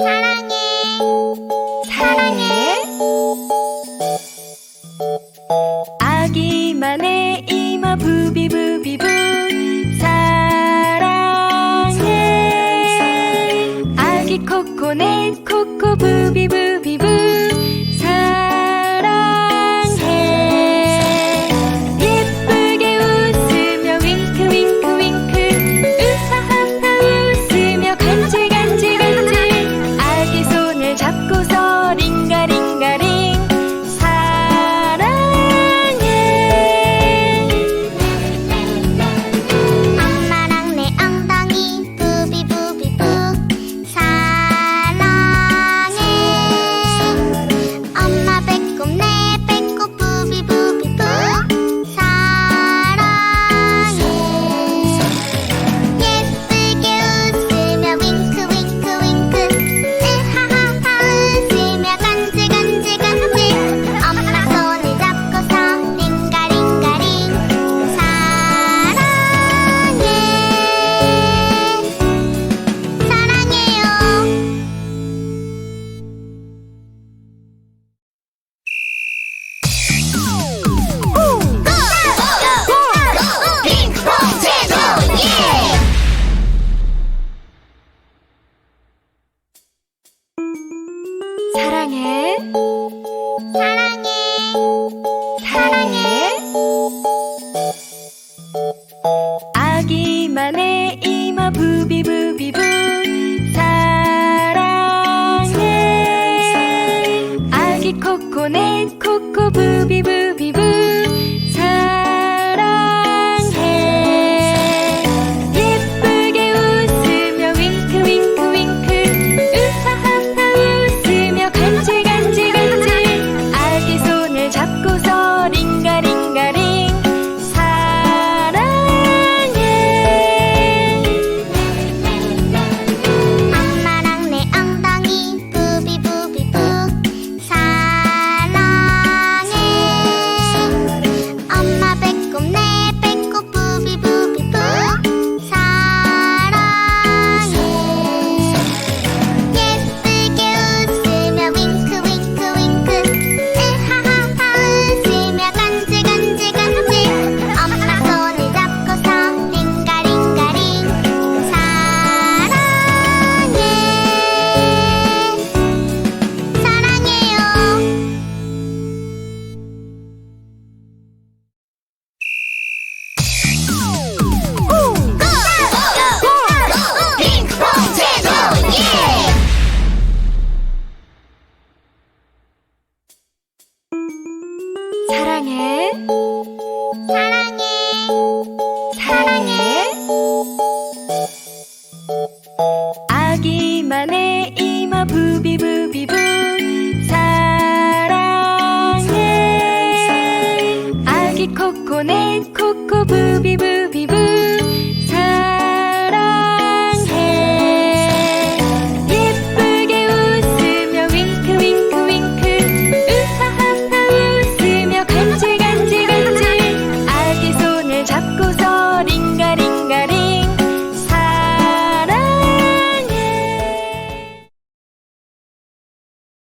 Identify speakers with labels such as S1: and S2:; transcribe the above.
S1: 사랑해. 사랑해.
S2: 아기만의 이마 부비부비부 사랑해. 아기 코코네 코코 부비부비부 사랑해. 사랑해. 사랑해.
S1: 아기만의 이마 부비부비부 사랑해. 아기 코코넷 코코 부비부
S2: 사랑해.
S1: 사랑해. 아기만의 이마 부비부비부 사랑해. 아기 코코넷 코코 부비부비부